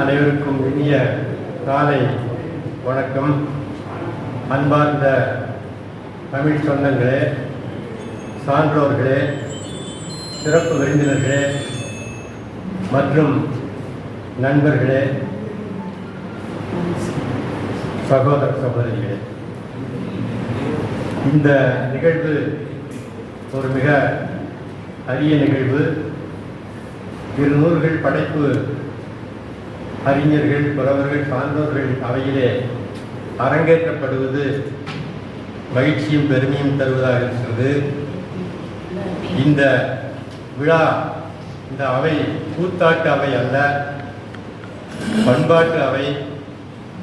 அனைவருக்கும் இனிய காலை வணக்கம். அன்பார்ந்த தமிழ் சொந்தங்களே சான்றோர்களே சிறப்பு விருந்தினர்களே மற்றும் நண்பர்களே சகோதர சகோதரிகளே. இந்த நிகழ்வு ஒரு மிக அரிய நிகழ்வு. இரு நூல்கள் படைப்பு அறிஞர்கள் புலவர்கள் சான்றோர்கள் அவையிலே அரங்கேற்றப்படுவது மகிழ்ச்சியும் பெருமையும் தருவதாக இருக்கிறது. இந்த விழா இந்த அவை கூத்தாட்டு அவை அல்ல பண்பாட்டு அவை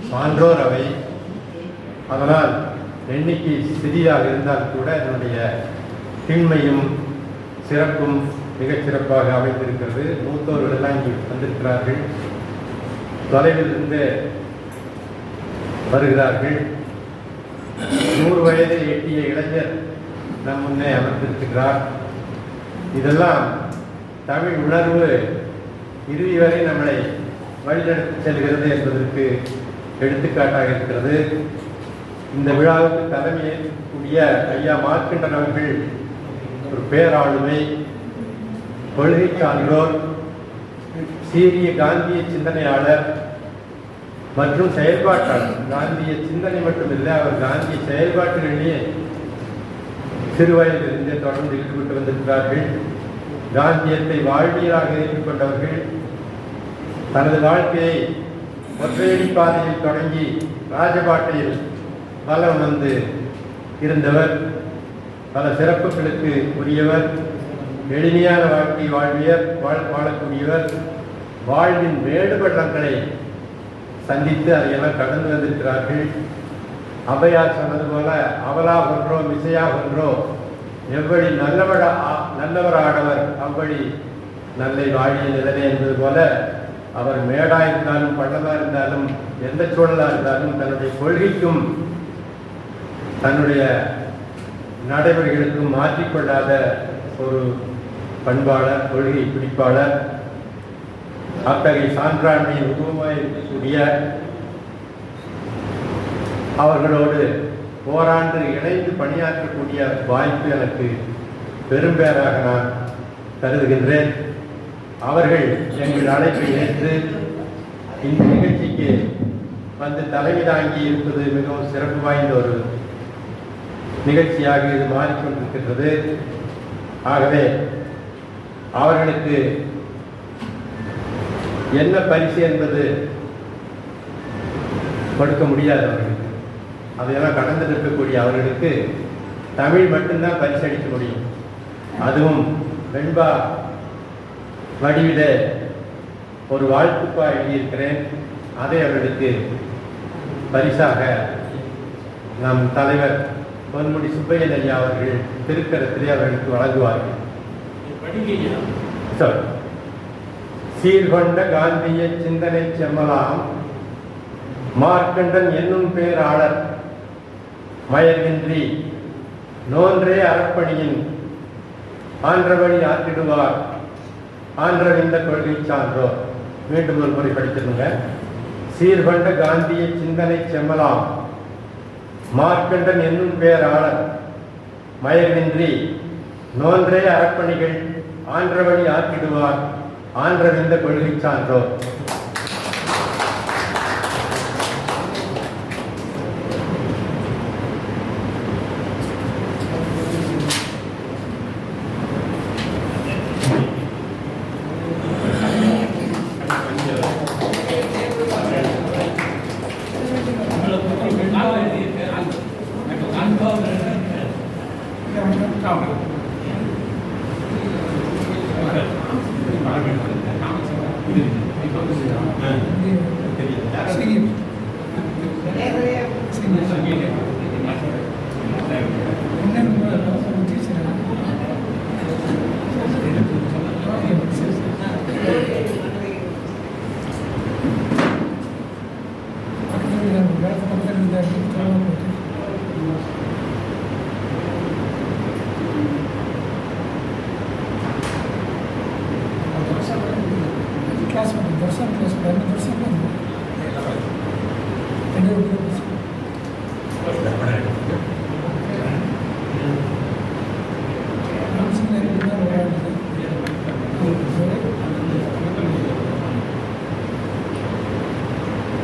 சான்றோர் அவை. அதனால் எண்ணிக்கை சிறிதாக இருந்தால் கூட அதனுடைய திண்மையும் சிறப்பும் மிகச் சிறப்பாக அமைந்திருக்கிறது. மூத்தோர்கள் எல்லாம் இங்கு வந்திருக்கிறார்கள். தொலைவில் இருந்து வருகிறார்கள். நூறு வயதை எட்டிய இளைஞர் நம் முன்னே அமர்ந்திருக்கிறார். இதெல்லாம் தமிழ் உணர்வு இறுதி வரை நம்மளை வழிநடத்தி செல்கிறது என்பதற்கு எடுத்துக்காட்டாக இருக்கிறது. இந்த விழாவுக்கு தலைமையேற்கக்கூடிய ஐயா மார்க்கண்டன் அவர்கள் ஒரு பேராளுமை கொள்கை சான்றோர் சீரிய காந்திய சிந்தனையாளர் மற்றும் செயல்பாட்டாளர். காந்திய சிந்தனை மட்டுமில்லை அவர் காந்திய செயல்பாட்டிலேயே சிறுவயதிலிருந்தே தொடர்ந்து ஈடுபட்டு வந்திருக்கிறார்கள். காந்தியத்தை வாழ்வியலாக ஏற்றுக்கொண்டவர்கள் தனது வாழ்க்கையை ஒற்றையடி பாதையில் தொடங்கி ராஜபாட்டையில் வலம் வந்து இருந்தவர் பல சிறப்புகளுக்கு உரியவர் எளிமையான வாழ்க்கை வாழ்வியர் வாழ் வாழக்கூடியவர் வாழ்வின் வேடுபள்ளங்களை சந்தித்து அதையெல்லாம் கடந்து வந்திருக்கிறார்கள். அவையார் சொன்னது போல அவளா ஒன்றோ மிசையா ஒன்றோ எவ்வழி நல்லவட ஆ- நல்லவர் ஆடவர் அவ்வழி நல்லை வாழிய நிலவே என்பது போல அவர் மேடா இருந்தாலும் பள்ளமா இருந்தாலும் எந்த சூழலா இருந்தாலும் தன்னுடைய கொள்கைக்கும் தன்னுடைய நடைமுறைகளுக்கும் மாற்றிக்கொள்ளாத ஒரு பண்பாளர் கொள்கை பிடிப்பாளர் அத்தகைய சான்றாண்மையை உருவமாக இருக்கக்கூடிய அவர்களோடு ஓராண்டு இணைந்து பணியாற்றக்கூடிய வாய்ப்பு எனக்கு பெரும்பேராக நான் கருதுகின்றேன். அவர்கள் எங்கள் அழைப்பை ஏற்று இந்த நிகழ்ச்சிக்கு வந்து தலைமை தாங்கி இருப்பது மிகவும் சிறப்பு வாய்ந்த ஒரு நிகழ்ச்சியாக இது மாறிக்கொண்டிருக்கின்றது. ஆகவே அவர்களுக்கு என்ன பரிசு என்பது கொடுக்க முடியாது அவர்களுக்கு. அதையெல்லாம் கடந்து நிற்கக்கூடிய அவர்களுக்கு தமிழ் மட்டும்தான் பரிசளிக்க முடியும். அதுவும் வெண்பா வடிவில ஒரு வாழ்த்துப்பா எழுதியிருக்கிறேன். அதை அவர்களுக்கு பரிசாக நம் தலைவர் பொன்முடி சுப்பையன் ஐயா அவர்கள் திருக்கரத்திலே அவர்களுக்கு வழங்குவார்கள். சொல். சீர்கொண்ட காந்திய சிந்தனை செம்மலாம் மார்க்கண்டன் என்னும் பேராளர் மயர்வின்றி நோன்றே அறப்பணியின் ஆன்றவழி ஆற்றிடுவார் ஆன்றவிந்த கொள்கை சான்றோர். மீண்டும் ஒரு முறை படித்திருங்க. சீர்கொண்ட காந்திய சிந்தனை செம்மலாம். மார்க்கண்டன் என்னும் பேராளர் மயர்வின்றி நோன்றே அறப்பணிகள் ஆன்றவழி ஆற்றிடுவார் ஆன்றவிந்த கொள்கை சான்றோர்.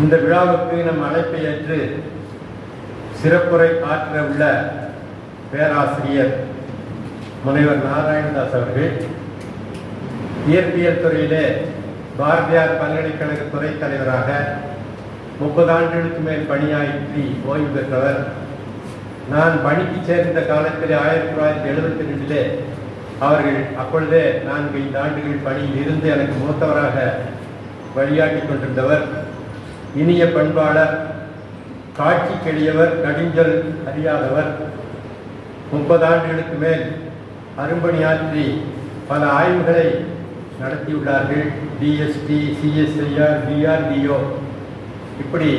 இந்த விழாவுக்கு நம் அழைப்பை ஏற்று சிறப்புரை ஆற்ற உள்ள பேராசிரியர் முனைவர் நாராயணதாஸ் அவர்கள் இயற்பியல் துறையிலே பாரதியார் பல்கலைக்கழக துறை தலைவராக முப்பது ஆண்டுகளுக்கு மேல் பணியாற்றி ஓய்வு பெற்றவர். நான் பணிக்கு சேர்ந்த காலத்தில் ஆயிரத்தி தொள்ளாயிரத்தி எழுபத்தி ரெண்டிலே அவர்கள் அப்பொழுதே நான்கு ஐந்து ஆண்டுகள் பணியில் இருந்து எனக்கு மூத்தவராக வழியாட்டி கொண்டிருந்தவர். இனிய பண்பாளர் காட்சி கெளியவர் கடிஞ்சல் அறியாதவர். முப்பது ஆண்டுகளுக்கு மேல் அரும்பணியாற்றி பல ஆய்வுகளை நடத்தியுள்ளார்கள். டிஎஸ்டி சிஎஸ்ஐஆர் டிஆர்டிஓ இப்படி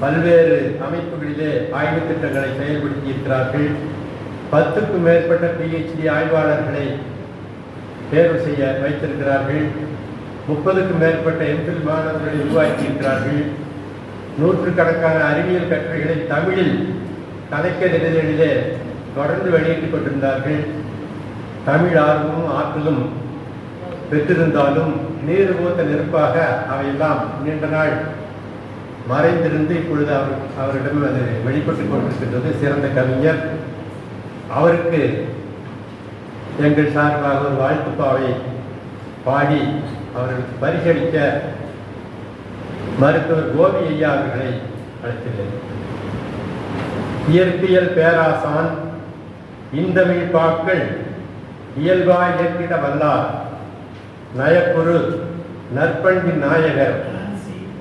பல்வேறு அமைப்புகளிலே ஆய்வுத் திட்டங்களை செயல்படுத்தி இருக்கிறார்கள் பத்துக்கும் மேற்பட்ட பிஹெச்டி ஆய்வாளர்களை தேர்வு செய்ய வைத்திருக்கிறார்கள். முப்பதுக்கும் மேற்பட்ட எம்பில் மாணவர்களை உருவாக்கியிருக்கிறார்கள். நூற்றுக்கணக்கான அறிவியல் கட்டுரைகளை தமிழில் கலைக்க இதழிலே தொடர்ந்து வெளியிட்டுக் கொண்டிருந்தார்கள். தமிழ் ஆர்வமும் ஆற்றலும் பெற்றிருந்தாலும் நீர் ஊத்த நெருப்பாக அவையெல்லாம் நீண்ட நாள் மறைந்திருந்து இப்பொழுது அவர் அவரிடம் அது வெளிப்பட்டு கொண்டிருக்கின்றது. சிறந்த கவிஞர். அவருக்கு எங்கள் சார்பாக ஒரு வாழ்த்துப்பாவை பாடி அவர்களுக்கு பரிசளிக்க மருத்துவர் கோபி ஐயா அவர்களை அழைத்துள்ளேன். இயற்பியல் பேராசான் இந்தமிழ் பாக்கள் இயல்பாய் இயற்றிட வல்லார். நயக்குரு நற்பண்பின் நாயகர்.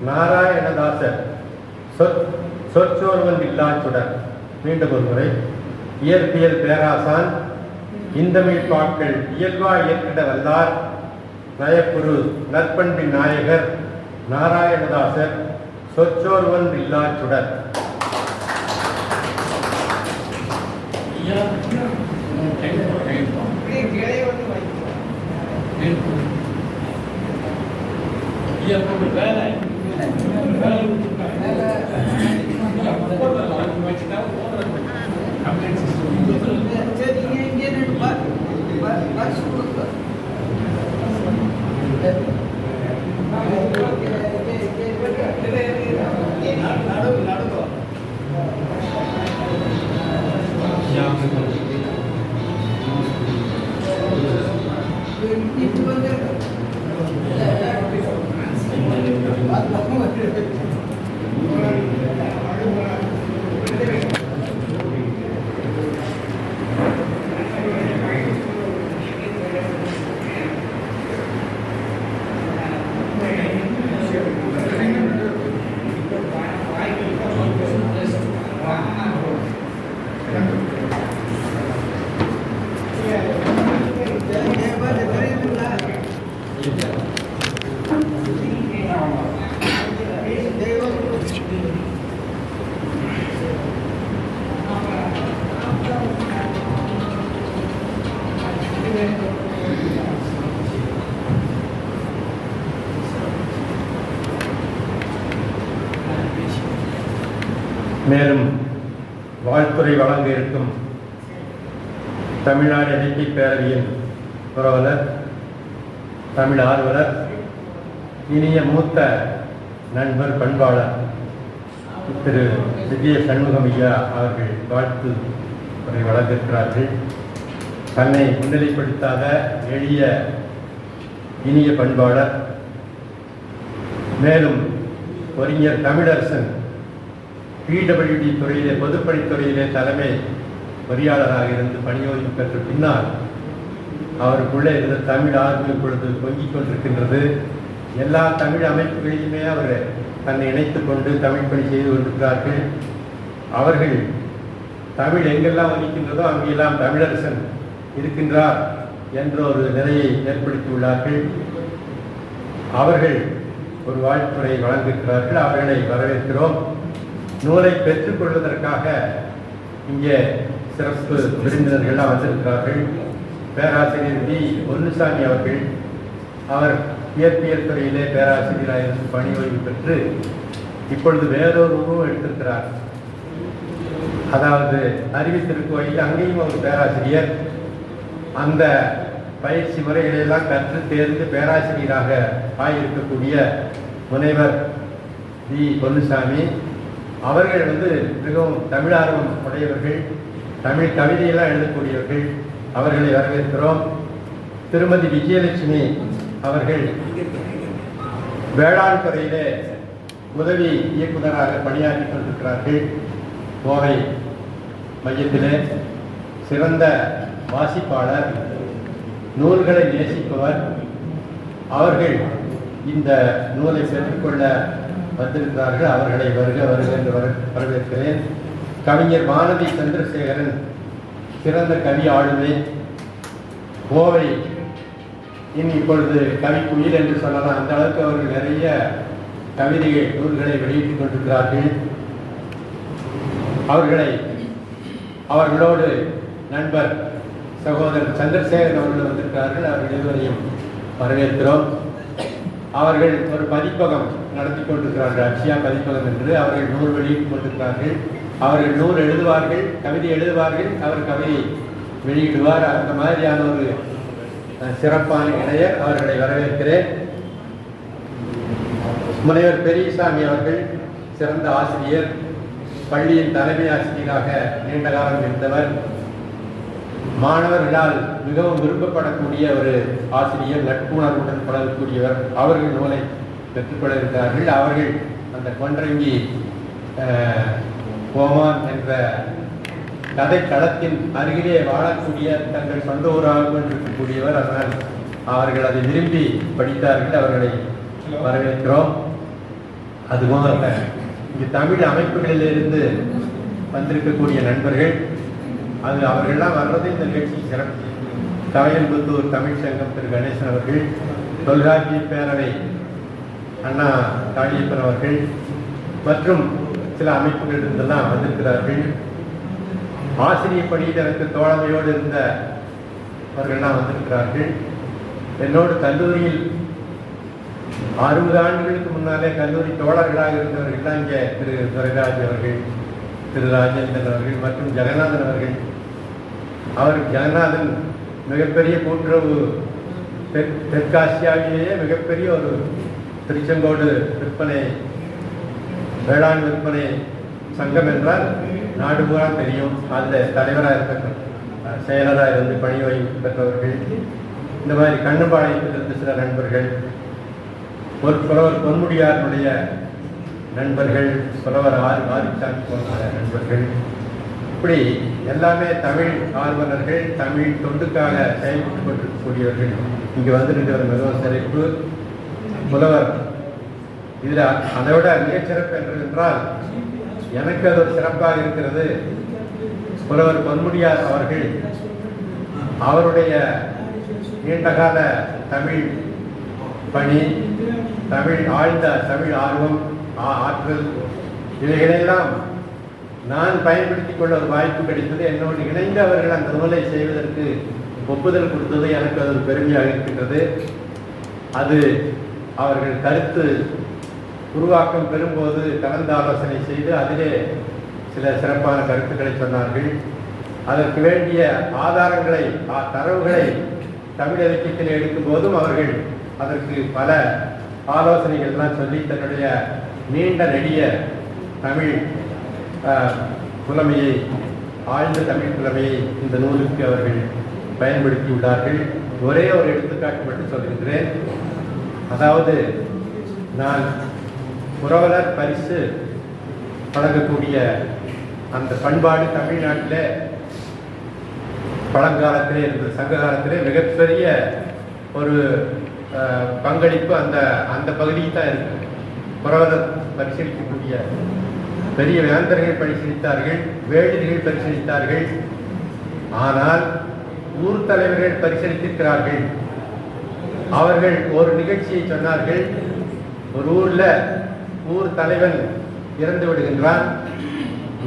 நாராயணதாசர். சொற் சொற்சோர்வன் இல்லாச்சுடர் மீண்டும் ஒரு முறை இயற்பியல் பேராசான் இந்தமிழ் பாக்கள் இயல்பா ஏற்கிட வல்லார் நயக்குரு நற்பண்பின் நாயகர் நாராயணதாசர் சொற்சோர்வன் இல்லாச்சுடர் வாழ்த்துறை வழங்க இருக்கும் தமிழ்நாடு இலக்கிய பேரவையின் புரவலர் தமிழ் ஆர்வலர் இனிய மூத்த நண்பர் பண்பாளர் திரு விஜய சண்முகம் ஐயா அவர்கள் வாழ்த்து உரை வழங்கியிருக்கிறார்கள். தன்னை முன்னிலைப்படுத்தாத எளிய இனிய பண்பாளர் மேலும் அறிஞர் தமிழரசன் பிடபிள்யூடி துறையிலே பொதுப்பணித்துறையிலே தலைமை பொறியாளராக இருந்து பணியோய்வு பெற்ற பின்னால் அவருக்குள்ளே இருந்த தமிழ் ஆர்வம் இப்பொழுது பொங்கிக் கொண்டிருக்கின்றது. எல்லா தமிழ் அமைப்புகளிலுமே அவர் தன்னை இணைத்து கொண்டு தமிழ் பணி செய்து கொண்டிருக்கிறார்கள். அவர்கள் தமிழ் எங்கெல்லாம் ஒலிக்கின்றதோ அங்கெல்லாம் தமிழரசன் இருக்கின்றார் என்ற ஒரு நிலையை ஏற்படுத்தியுள்ளார்கள். அவர்கள் ஒரு வாழ்த்துறை வழங்கியிருக்கிறார்கள். அவர்களை வரவேற்கிறோம். நூலை பெற்றுக்கொள்வதற்காக இங்கே சிறப்பு விருந்தினர்கள்லாம் வந்திருக்கிறார்கள். பேராசிரியர் வி. பொன்னுசாமி அவர்கள் அவர் இயற்பியல் துறையிலே பேராசிரியராக இருந்து பணி ஓய்வு பெற்று இப்பொழுது வேறொரு உருவம் எடுத்திருக்கிறார். அதாவது அறிவித்திருக்கோயில் அங்கேயும் ஒரு பேராசிரியர். அந்த பயிற்சி முறைகளை எல்லாம் கற்று தேர்ந்து பேராசிரியராக ஆயிருக்கக்கூடிய முனைவர் வி. பொன்னுசாமி. அவர்கள் வந்து மிகவும் தமிழார்வம் உடையவர்கள் தமிழ் கவிதையெல்லாம் எழுதக்கூடியவர்கள். அவர்களை வரவேற்கிறோம். திருமதி விஜயலட்சுமி அவர்கள் வேளாண் துறையிலே உதவி இயக்குநராக பணியாற்றி கொண்டிருக்கிறார்கள். கோவை மையத்திலே சிறந்த வாசிப்பாளர் நூல்களை நேசிப்பவர். அவர்கள் இந்த நூலை பெற்றுக்கொள்ள வந்திருக்கிறார்கள் அவர்களை வருக வருக என்று வர- வரவேற்கிறேன். கவிஞர் வானதி சந்திரசேகரன் சிறந்த கவி ஆளுமை. கோவை. இனி இப்பொழுது கவி குயில் என்று சொல்லலாம். அந்த அளவுக்கு அவர்கள் நிறைய கவிதைகள் நூல்களை வெளியிட்டுக் கொண்டிருக்கிறார்கள். அவர்களை அவர்களோடு நண்பர் சகோதரர் சந்திரசேகர் அவர்கள் வந்திருக்கிறார்கள். அவர்கள் இருவரையும் வரவேற்கிறோம். அவர்கள் ஒரு பதிப்பகம் நடத்தி கொண்டிருக்கிறார்கள். அக்ஷயா பதிப்பகம் என்று அவர்கள் நூல் வெளியிட்டுக் கொண்டிருக்கிறார்கள். அவர்கள் நூல் எழுதுவார்கள் கவிதை எழுதுவார்கள் அவர் கவிதை வெளியிடுவார். அந்த மாதிரியான ஒரு சிறப்பான இணைய அவர்களை வரவேற்கிறேன். முனைவர் பெரியசாமி அவர்கள் சிறந்த ஆசிரியர் பள்ளியின் தலைமை ஆசிரியராக நீண்ட காலம் இருந்தவர். மாணவர்களால் மிகவும் விரும்பப்படக்கூடிய ஒரு ஆசிரியர் நட்புணர்வுடன் பழகக்கூடியவர். அவர்கள் நூலை பெற்றுக்கொள்ள இருக்கிறார்கள் அவர்கள் அந்த கொன்றங்கி அஹ், கோமான் என்ற கதை களத்தின் அருகிலே வாழக்கூடிய தங்கள் சொந்த ஊராக கொண்டிருக்கக்கூடியவர். அதனால் அவர்கள் அதை விரும்பி படித்தார்கள். அவர்களை வரவேற்கிறோம். அதுபோல இங்கு தமிழ் அமைப்புகளிலிருந்து வந்திருக்கக்கூடிய நண்பர்கள் அது அவர்கள்லாம் வர்றது இந்த நிகழ்ச்சி சிறப்பு. கவையம்புத்தூர் தமிழ் சங்கம் திரு கணேசன் அவர்கள் தொல்காப்பிய பேரவை அண்ணா காளியப்பன் அவர்கள் மற்றும் சில அமைப்புகள் இருந்தெல்லாம் வந்திருக்கிறார்கள். ஆசிரியர் பணியில் எனக்கு தோழமையோடு இருந்த அவர்கள்லாம் வந்திருக்கிறார்கள். என்னோடு கல்லூரியில் அறுபது ஆண்டுகளுக்கு முன்னாலே கல்லூரி தோழர்களாக இருந்தவர்கள் தான் இங்கே திரு துரைராஜ் அவர்கள் திரு ராஜேந்திரன் அவர்கள் மற்றும் ஜெகநாதன் அவர்கள் அவர் ஜெகநாதன் மிகப்பெரிய கூட்டுறவு தெற் தெற்காசியாவிலேயே மிகப்பெரிய ஒரு திருச்செங்கோடு விற்பனை வேளாண் விற்பனை சங்கம் என்றால் நாடு பூரா தெரியும். அதில் தலைவராக இருக்கட்டும் செயலராக இருந்து பணி ஓய்வு பெற்றவர்கள். இந்த மாதிரி கண்ணம்பாளையத்திலிருந்து சில நண்பர்கள். ஒரு புலவர் பொன்முடியாருடைய நண்பர்கள் புலவர் ஆறு மாரிச்சாமி போன்ற நண்பர்கள். இப்படி எல்லாமே தமிழ் ஆர்வலர்கள் தமிழ் தொண்டுக்காக செயல்பட்டு கொண்டிருக்கக்கூடியவர்கள். இங்கே வந்திருக்கிறது மிகவும் சிறப்பு. புலவர் இதில் அதை விட மிகச்சிறப்பு என்று என்றால் எனக்கு அது ஒரு சிறப்பாக இருக்கிறது. புலவர் பொன்முடியார் அவர்கள் அவருடைய நீண்டகால தமிழ் பணி தமிழ் ஆழ்ந்த தமிழ் ஆர்வம் ஆ- ஆற்றல் இவைகளெல்லாம் நான் பயன்படுத்திக் கொள்ள ஒரு வாய்ப்பு கிடைத்தது. என்னோடு இணைந்து அவர்கள் அந்த நூலை செய்வதற்கு ஒப்புதல் கொடுத்தது. எனக்கு அது ஒரு பெருமையாக இருக்கின்றது. அது அவர்கள் கருத்து உருவாக்கம் பெறும்போது கலந்து ஆலோசனை செய்து அதிலே சில சிறப்பான கருத்துக்களை சொன்னார்கள். அதற்கு வேண்டிய ஆதாரங்களை தரவுகளை தமிழ் இலக்கியத்தில் எடுக்கும் போதும் அவர்கள் அதற்கு பல ஆலோசனைகள்லாம் சொல்லி தன்னுடைய நீண்ட நெடிய தமிழ் புலமையை ஆழ்ந்த தமிழ் புலமையை இந்த நூலுக்கு அவர்கள் பயன்படுத்தி உள்ளார்கள் ஒரே ஒரு எடுத்துக்காட்டு மட்டும் சொல்கின்றேன் அதாவது நான் புரவலர் பரிசு வழங்கக்கூடிய அந்த பண்பாடு தமிழ்நாட்டில் பழங்காலத்திலே இருந்த சங்க காலத்திலே மிகப்பெரிய ஒரு பங்களிப்பு அந்த அந்த பகுதிக்கு தான் இருக்கு. புரவலர் பரிசீலிக்கக்கூடிய பெரிய வேந்தர்கள் பரிசீலித்தார்கள் வேளிர்கள் பரிசீலித்தார்கள். ஆனால் ஊர் தலைவர்கள் பரிசீலித்திருக்கிறார்கள். அவர்கள் ஒரு நிகழ்ச்சியை சொன்னார்கள். ஒரு ஊரில் ஊர் தலைவன் இறந்து விடுகின்றான்.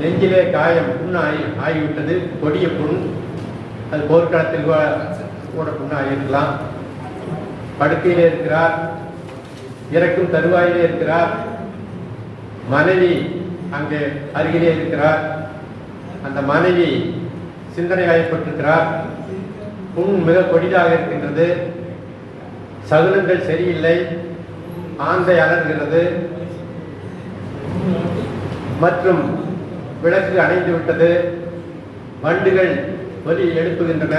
நெஞ்சிலே காயம் புண்ணு ஆகி ஆகிவிட்டது. கொடிய புண். அது போர்க்களத்தில் கூட- கூட புண்ணு படுக்கையிலே இருக்கிறார். இறக்கும் தருவாயிலே இருக்கிறார். மனைவி அங்கே அருகிலே இருக்கிறார். அந்த மனைவி சிந்தனை வயப்பட்டிருக்கிறார் புண் மிக கொடிதாக இருக்கின்றது. சகுனங்கள் சரியில்லை. ஆந்தை அலர்கிறது மற்றும் விளக்கு அணைந்து விட்டது. வண்டுகள் ஒலி எழுப்புகின்றன.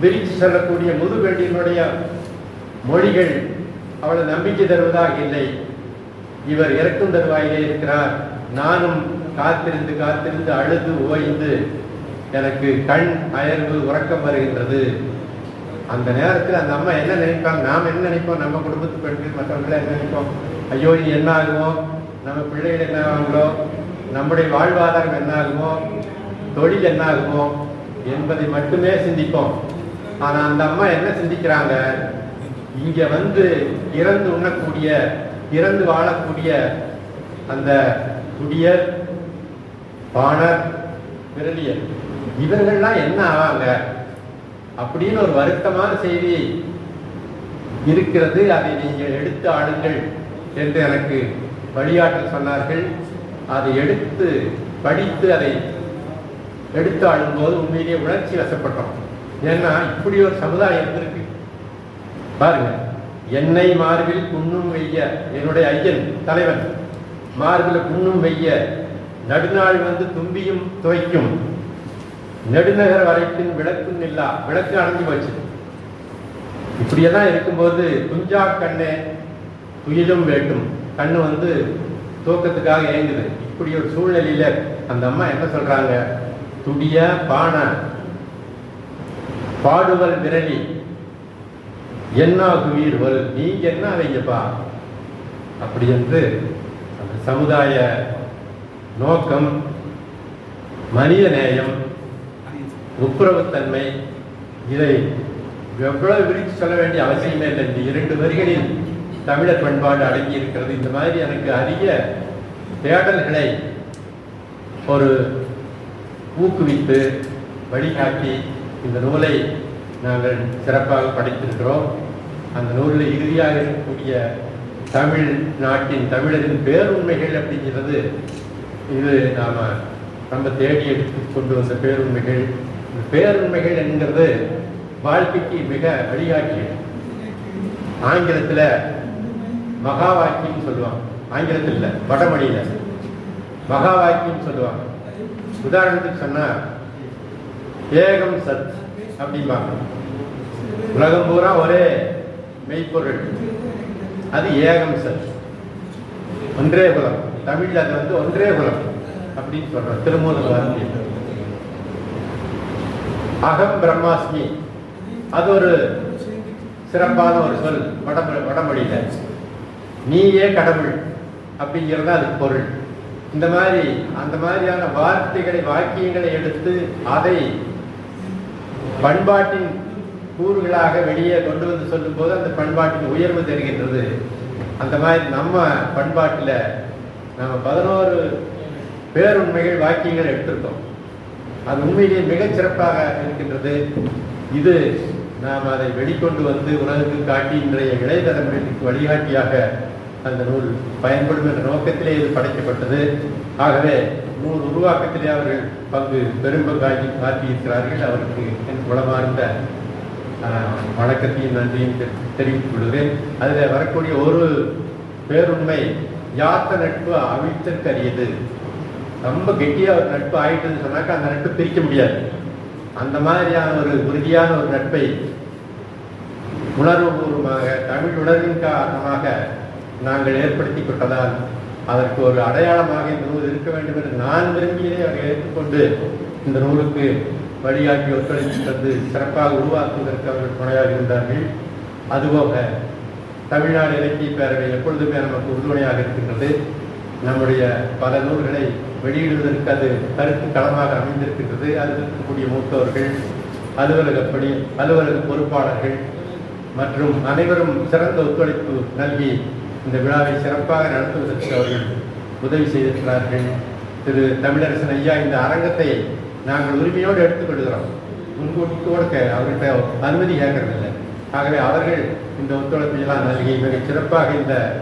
விரித்து செல்லக்கூடிய முதுகண்டினுடைய மொழிகள் அவளை நம்பிக்கை தருவதாக இல்லை. இவர் இறக்கும் தருவாயிலே இருக்கிறார். நானும் காத்திருந்து காத்திருந்து அழுது ஓய்ந்து எனக்கு கண் அயர்வு உறக்கம் வருகின்றது. அந்த நேரத்தில் அந்த அம்மா என்ன நினைப்பாங்க? நாம் என்ன நினைப்போம்? நம்ம குடும்பத்து பெண்கள் மற்றவங்கள என்ன நினைப்போம்? ஐயோ நீ என்ன ஆகுமோ? நம்ம பிள்ளைகள் என்ன ஆகுங்களோ? நம்முடைய வாழ்வாதாரம் என்ன ஆகுமோ? தொழில் என்ன ஆகுமோ? என்பதை மட்டுமே சிந்திப்போம். ஆனால் அந்த அம்மா என்ன சிந்திக்கிறாங்க? இங்கே வந்து இறந்து உண்ணக்கூடிய இறந்து வாழக்கூடிய அந்த குடியர் பாணர் விரலியர் இவர்கள்லாம் என்ன ஆவாங்க? அப்படின்னு ஒரு வருத்தமான செய்தி இருக்கிறது. அதை நீங்கள் எடுத்து ஆளுங்கள் என்று எனக்கு வழிகாட்டல் சொன்னார்கள். அதை எடுத்து படித்து அதை எடுத்து ஆளும்போது உண்மையிலேயே உணர்ச்சி வசப்பட்டோம். ஏன்னா இப்படி ஒரு சமுதாயம் இருந்திருக்கு. பாருங்கள் என்னை மார்பில் புண்ணும் வெய்ய என்னுடைய ஐயன் தலைவன். மார்பில் புண்ணும் வெய்ய நடுநாள் வந்து தும்பியும் துவைக்கும். நெடுநகர் வரைக்கும் விளக்கும் இல்லா விளக்கு அணைஞ்சு போச்சு. இப்படியெல்லாம் இருக்கும்போது குஞ்சா கண்ணே துயிலும் வேட்டும். கண்ணு வந்து தூக்கத்துக்காக ஏங்குது. இப்படி ஒரு சூழ்நிலையில அந்த அம்மா என்ன சொல்றாங்க? துடிய பானை பாடுவல் விரலி. என்னாகுவீர்கள் நீங்க என்ன வைங்கப்பா அப்படி என்று அந்த சமுதாய நோக்கம் மனித நேயம் ஒப்புரவுத்தன்மை இதை எவ்வளவு விரித்து சொல்ல வேண்டிய அவசியமே இல்லை. இந்த இரண்டு வரிகளில் தமிழர் பண்பாடு அடங்கி இருக்கிறது இந்த மாதிரி எனக்கு அரிய தேடல்களை ஒரு ஊக்குவித்து வழிகாட்டி இந்த நூலை நாங்கள் சிறப்பாக படைத்திருக்கிறோம். அந்த நூலில் இறுதியாக இருக்கக்கூடிய தமிழ் நாட்டின் தமிழரின் பேருண்மைகள் அப்படிங்கிறது இது நாம் நம்ம தேடி எடுத்து கொண்டு வந்த பேருண்மைகள். இந்த பேருண்மைகள் என்கிறது வாழ்க்கைக்கு மிக வழிகாட்டியது ஆங்கிலத்தில் மகா வாக்கியம் சொல்லுவாங்க. ஆங்கிலத்தில் இல்லை வடமொழியில். மகா வாக்கியம் சொல்லுவாங்க. உதாரணத்துக்கு சொன்னால் ஏகம் சத் அப்படிம்பாங்க. உலகம் பூரா ஒரே மெய்ப்பொருள் அது ஏகம் சார். ஒன்றே குலம். தமிழ்ல அது வந்து ஒன்றே குலம் அப்படின்னு சொல்றோம் திருமூல வார்த்தை அகம் பிரம்மாஸ்மி. அது ஒரு சிறப்பான ஒரு சொல். வடமொழி வடமொழியில். நீயே கடவுள் அப்படிங்கிறது அதுக்கு பொருள். இந்த மாதிரி அந்த மாதிரியான வார்த்தைகளை வாக்கியங்களை எடுத்து அதை பண்பாட்டின் கூறுகளாக வெளியே கொண்டு வந்து சொல்லும்போது அந்த பண்பாட்டின் உயர்வு தெரிகின்றது. அந்த மாதிரி நம்ம பண்பாட்டில் நம்ம பதினோரு பேருண்மைகள் வாக்கியங்கள் எடுத்திருக்கோம். அது உண்மையிலேயே மிகச் சிறப்பாக இருக்கின்றது. இது நாம் அதை வெளிக்கொண்டு வந்து உலகுக்கு காட்டி இன்றைய இளைய தலைமுறைக்கு வழிகாட்டியாக அந்த நூல் பயன்படும் என்ற நோக்கத்திலே இது படைக்கப்பட்டது. ஆகவே நூல் உருவாக்கத்திலே அவர்கள் பங்கு பெரும்பங்காகி மாற்றியிருக்கிறார்கள். அவருக்கு என் குளமார்ந்த வணக்கத்தையும் நன்றியும் தெரிவித்துக் கொள்கிறேன். அதில் வரக்கூடிய ஒரு பேருண்மை யாத்த நட்பு அவிழ்த்தற்கு ரொம்ப கெட்டியாக ஒரு நட்பு ஆயிட்டுன்னு சொன்னாக்கா அந்த நட்பு பிரிக்க முடியாது. அந்த மாதிரியான ஒரு உறுதியான ஒரு நட்பை உணர்வுபூர்வமாக தமிழ் உணர்வின் காரணமாக நாங்கள் ஏற்படுத்தி கொண்டதால் அதற்கு ஒரு அடையாளமாக இந்த நூல் இருக்க வேண்டும் என்று நான் விரும்பியதை அவர்கள் ஏற்றுக்கொண்டு இந்த நூலுக்கு வழியாகி ஒத்துழைப்பு தந்து சிறப்பாக உருவாக்குவதற்கு அவர்கள் துணையாக இருந்தார்கள். அதுபோக தமிழ்நாடு இலக்கிய பேரவை எப்பொழுதுமே நமக்கு உறுதுணையாக இருக்கின்றது. நம்முடைய பல நூல்களை வெளியிடுவதற்கு அது கருத்து களமாக அமைந்திருக்கின்றது. அதில் இருக்கக்கூடிய மூத்தவர்கள் அலுவலக பணி அலுவலக பொறுப்பாளர்கள் மற்றும் அனைவரும் சிறந்த ஒத்துழைப்பு நல்கி இந்த விழாவை சிறப்பாக நடத்துவதற்கு அவர்கள் உதவி செய்திருக்கிறார்கள். திரு. தமிழரசன் ஐயா இந்த அரங்கத்தை நாங்கள் உரிமையோடு எடுத்துக்கொள்கிறோம். முன்கூட்டியோடு கே- அவர்கிட்ட அனுமதி கேட்கறதில்லை. ஆகவே அவர்கள் இந்த ஒத்துழைப்பை எல்லாம் நல்கி மிக சிறப்பாக இந்த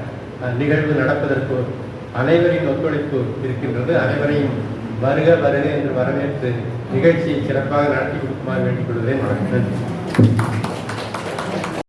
நிகழ்வு நடப்பதற்கு அனைவரின் ஒத்துழைப்பு இருக்கின்றது. அனைவரையும் வருக வருக என்று வரவேற்று நிகழ்ச்சியை சிறப்பாக நடத்தி கொடுக்குமாறு வேண்டிக் கொள்கிறேன். வணக்கம் நன்றி.